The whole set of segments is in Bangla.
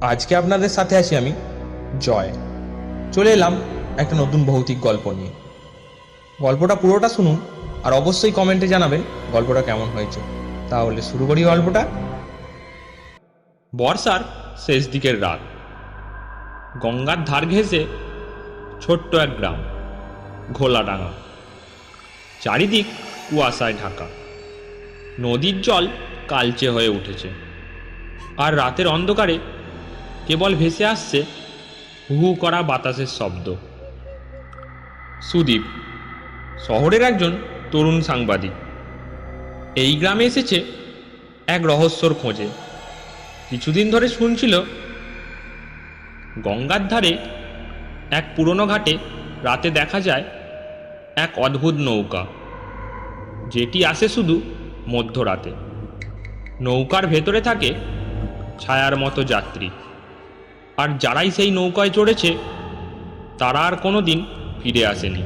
আজকে আপনাদের সাথে আছি আমি জয়। চলে এলাম একটা নতুন ভৌতিক গল্প নিয়ে। গল্পটা পুরোটা শুনুন আর অবশ্যই কমেন্টে জানাবেন গল্পটা কেমন হয়েছে। তাহলে শুরু করি গল্পটা। বর্ষার শেষ দিকের রাত। গঙ্গার ধার ঘেঁষে ছোট্ট এক গ্রাম ঘোলাডাঙ্গা চারিদিক কুয়াশায় ঢাকা। নদীর জল কালচে হয়ে উঠেছে। আর রাতের অন্ধকারে কেবল ভেসে আসছে হু করা বাতাসের শব্দ। সুদীপ, শহরের একজন তরুণ সাংবাদিক। এই গ্রামে এসেছে এক রহস্যর খোঁজে। কিছুদিন ধরে শুনছিল, গঙ্গার ধারে এক পুরনো ঘাটে রাতে দেখা যায় এক অদ্ভুত নৌকা। যেটি আসে শুধু মধ্যরাতে। নৌকার ভেতরে থাকে ছায়ার মতো যাত্রী। আর যারাই সেই নৌকায় চড়েছে, তারা আর কোনো দিন ফিরে আসেনি।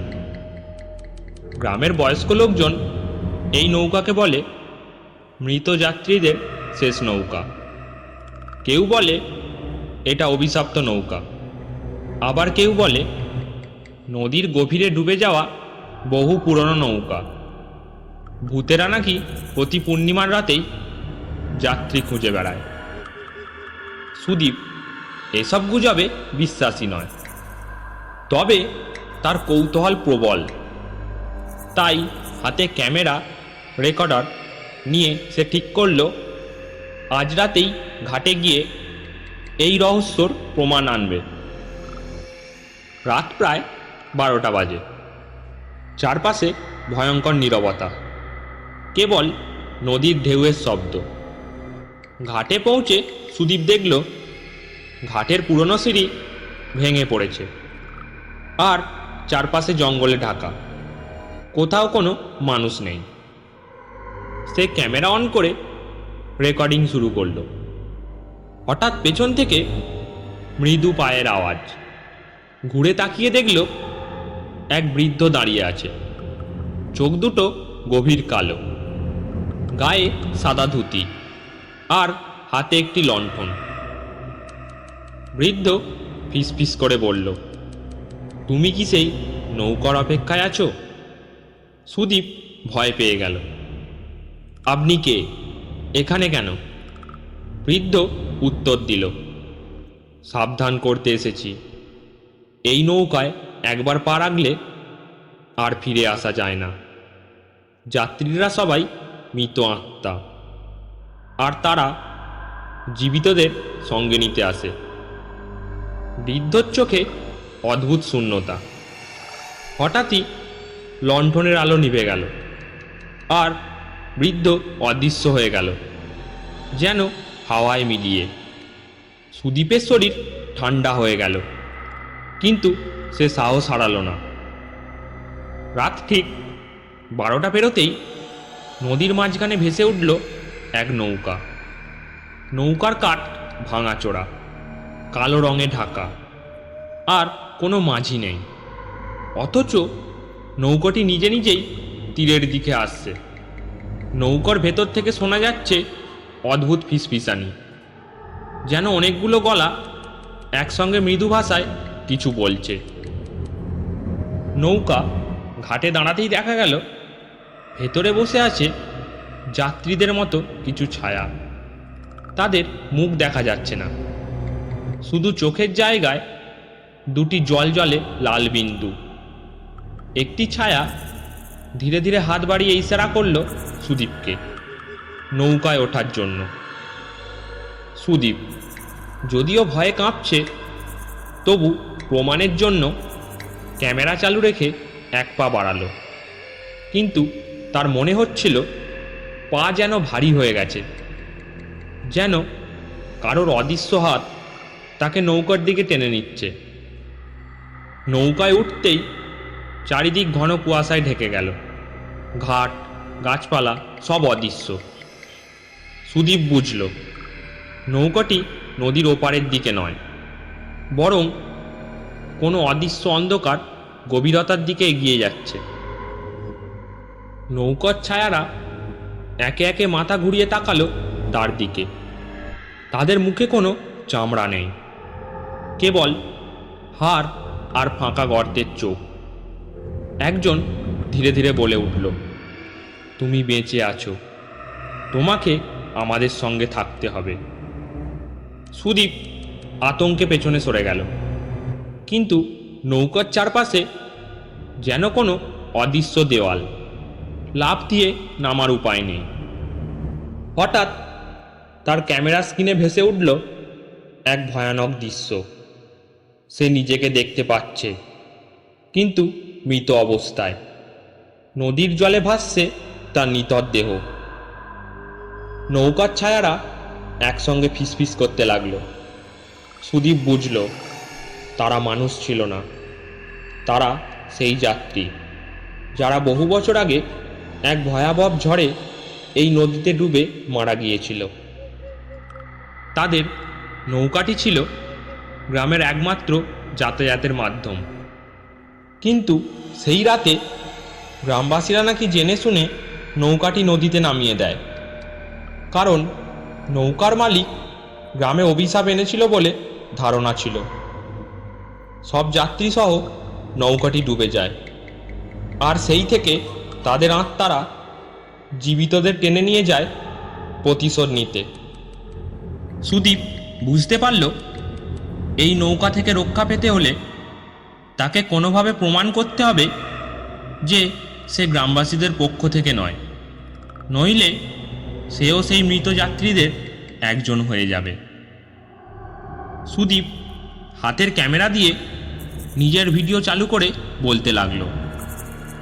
গ্রামের বয়স্ক লোকজন এই নৌকাকে বলে মৃত যাত্রীদের শেষ নৌকা। কেউ বলে এটা অভিশপ্ত নৌকা। আবার কেউ বলে নদীর গভীরে ডুবে যাওয়া বহু পুরনো নৌকা। ভূতেরা নাকি প্রতি পূর্ণিমার রাতেই যাত্রী খুঁজে বেড়ায়। সুদীপ এসব গুজবে বিশ্বাসী নয়। তবে তার কৌতূহল প্রবল। তাই হাতে ক্যামেরা, রেকর্ডার নিয়ে সে ঠিক করল, আজ রাতেই ঘাটে গিয়ে এই রহস্যর প্রমাণ আনবে। রাত প্রায় বারোটা বাজে। চারপাশে ভয়ঙ্কর নীরবতা। কেবল নদীর ঢেউয়ের শব্দ। ঘাটে পৌঁছে সুদীপ দেখল ঘাটের পুরনো সিঁড়ি ভেঙে পড়েছে। আর চারপাশে জঙ্গলে ঢাকা। কোথাও কোনো মানুষ নেই। সে ক্যামেরা অন করে রেকর্ডিং শুরু করল। হঠাৎ পেছন থেকে মৃদু পায়ের আওয়াজ। ঘুরে তাকিয়ে দেখল এক বৃদ্ধ দাঁড়িয়ে আছে। চোখ দুটো গভীর কালো। গায়ে সাদা ধুতি। আর হাতে একটি লণ্ঠন। বৃদ্ধ ফিসফিস করে বলল, তুমি কি সেই নৌকার অপেক্ষায় আছো? সুদীপ ভয় পেয়ে গেল, আপনি কে? এখানে কেন? বৃদ্ধ উত্তর দিল, সাবধান করতে এসেছি। এই নৌকায় একবার পা রাখলে আর ফিরে আসা যায় না। যাত্রীরা সবাই মৃত আত্মা, আর তারা জীবিতদের সঙ্গে নিতে আসে। বৃদ্ধর চোখে অদ্ভুত শূন্যতা। হঠাৎই লণ্ঠনের আলো নিভে গেল আর বৃদ্ধ অদৃশ্য হয়ে গেল, যেন হাওয়ায় মিলিয়ে। সুদীপের শরীর ঠান্ডা হয়ে গেল, কিন্তু সে সাহস হারালো না। রাত ঠিক বারোটা পেরোতেই নদীর মাঝখানে ভেসে উঠল এক নৌকা। নৌকার কাঠ ভাঙাচোরা। কালো রঙে ঢাকা। আর কোনো মাঝি নেই। অথচ নৌকাটি নিজে নিজেই তীরের দিকে আসছে। নৌকার ভেতর থেকে শোনা যাচ্ছে অদ্ভুত ফিসফিসানি। যেন অনেকগুলো গলা একসঙ্গে মৃদু ভাষায় কিছু বলছে। নৌকা ঘাটে দাঁড়াতেই দেখা গেল, ভেতরে বসে আছে যাত্রীদের মতো কিছু ছায়া। তাদের মুখ দেখা যাচ্ছে না। শুধু চোখের জায়গায় দুটি জল জলে লাল বিন্দু। একটি ছায়া ধীরে ধীরে হাত বাড়িয়ে ইশারা করল সুদীপকে, নৌকায় ওঠার জন্য। সুদীপ, যদিও ভয়ে কাঁপছে, তবু প্রমাণের জন্য ক্যামেরা চালু রেখে এক পা বাড়ালো। কিন্তু তার মনে হচ্ছিল, পা যেন ভারী হয়ে গেছে, যেন কারোর অদৃশ্য হাত তাকে নৌকার দিকে টেনে নিচ্ছে। নৌকায় উঠতেই চারিদিক ঘন কুয়াশায় ঢেকে গেল। ঘাট, গাছপালা সব অদৃশ্য। সুদীপ বুঝল, নৌকাটি নদীর ওপারের দিকে নয়, বরং কোনো অদৃশ্য অন্ধকার গভীরতার দিকে এগিয়ে যাচ্ছে। নৌকার ছায়ারা একে একে মাথা ঘুরিয়ে তাকালো তার দিকে। তাদের মুখে কোনো চামড়া নেই। কেবল হাড় আর ফাঁকা গর্তের চোখ। একজন ধীরে ধীরে বলে উঠল, তুমি বেঁচে আছো। তোমাকে আমাদের সঙ্গে থাকতে হবে। সুদীপ আতঙ্কে পেছনে সরে গেল। কিন্তু নৌকার চারপাশে যেন কোনো অদৃশ্য দেওয়াল লাভ দিয়ে নামার উপায় নেই। হঠাৎ তার ক্যামেরা স্ক্রিনে ভেসে উঠল এক ভয়ানক দৃশ্য। সে নিজেকে দেখতে পাচ্ছে। কিন্তু মৃত অবস্থায়। নদীর জলে ভাসছে তার নিতর দেহ। নৌকার ছায়ারা একসঙ্গে ফিসফিস করতে লাগল। সুদীপ বুঝল, তারা মানুষ ছিল না। তারা সেই যাত্রী, যারা বহু বছর আগে এক ভয়াবহ ঝড়ে এই নদীতে ডুবে মারা গিয়েছিল। তাদের নৌকাটি ছিল গ্রামের একমাত্র যাতায়াতের মাধ্যম। কিন্তু সেই রাতে গ্রামবাসীরা নাকি জেনে শুনে নৌকাটি নদীতে নামিয়ে দেয়। কারণ নৌকার মালিক গ্রামে অভিশাপ এনেছিল বলে ধারণা ছিল। সব যাত্রী সহ নৌকাটি ডুবে যায়। আর সেই থেকে তাদের আত্মারা জীবিতদের টেনে নিয়ে যায় প্রতিশোধ নিতে। সুদীপ বুঝতে পারল এই নৌকা থেকে রক্ষা পেতে হলে তাকে কোনোভাবে প্রমাণ করতে হবে যে সে গ্রামবাসীদের পক্ষ থেকে নয়। নইলে সেও সেই মৃত যাত্রীদের একজন হয়ে যাবে। সুদীপ হাতের ক্যামেরা দিয়ে নিজের ভিডিও চালু করে বলতে লাগল,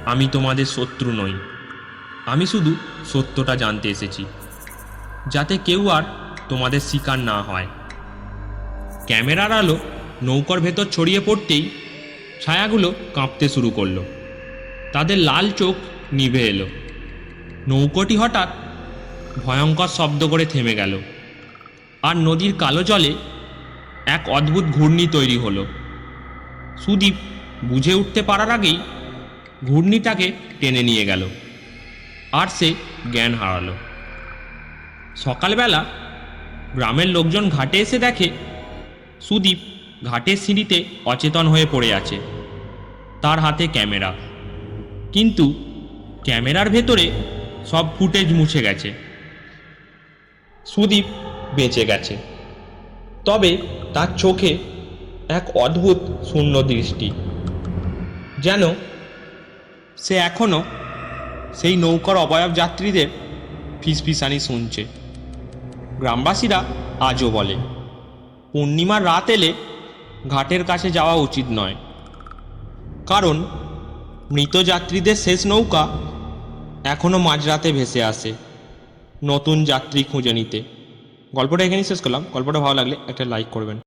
আমি তোমাদের শত্রু নই। আমি শুধু সত্যটা জানতে এসেছি, যাতে কেউ আর তোমাদের শিকার না হয়। ক্যামেরার আলো নৌকার ভেতর ছড়িয়ে পড়তেই ছায়াগুলো কাঁপতে শুরু করল। তাদের লাল চোখ নিভে এলো। নৌকোটি হঠাৎ ভয়ঙ্কর শব্দ করে থেমে গেল আর নদীর কালো জলে এক অদ্ভুত ঘূর্ণি তৈরি হলো। সুদীপ বুঝে উঠতে পারার আগেই ঘূর্ণিটাকে টেনে নিয়ে গেল আর সে জ্ঞান হারালো। সকালবেলা গ্রামের লোকজন ঘাটে এসে দেখে সুদীপ ঘাটের সিঁড়িতে অচেতন হয়ে পড়ে আছে। তার হাতে ক্যামেরা। কিন্তু ক্যামেরার ভেতরে সব ফুটেজ মুছে গেছে। সুদীপ বেঁচে গেছে। তবে তার চোখে এক অদ্ভুত শূন্য দৃষ্টি। যেন সে এখনও সেই নৌকার অবয়ব যাত্রীদের ফিসফিসানি শুনছে। গ্রামবাসীরা আজও বলে পূর্ণিমার রাত এলে ঘাটের কাছে যাওয়া উচিত নয়। কারণ মৃত যাত্রীদের শেষ নৌকা এখনও মাঝরাতে ভেসে আসে নতুন যাত্রী খুঁজে নিতে। গল্পটা এখানেই শেষ করলাম। গল্পটা ভালো লাগলে একটা লাইক করবেন।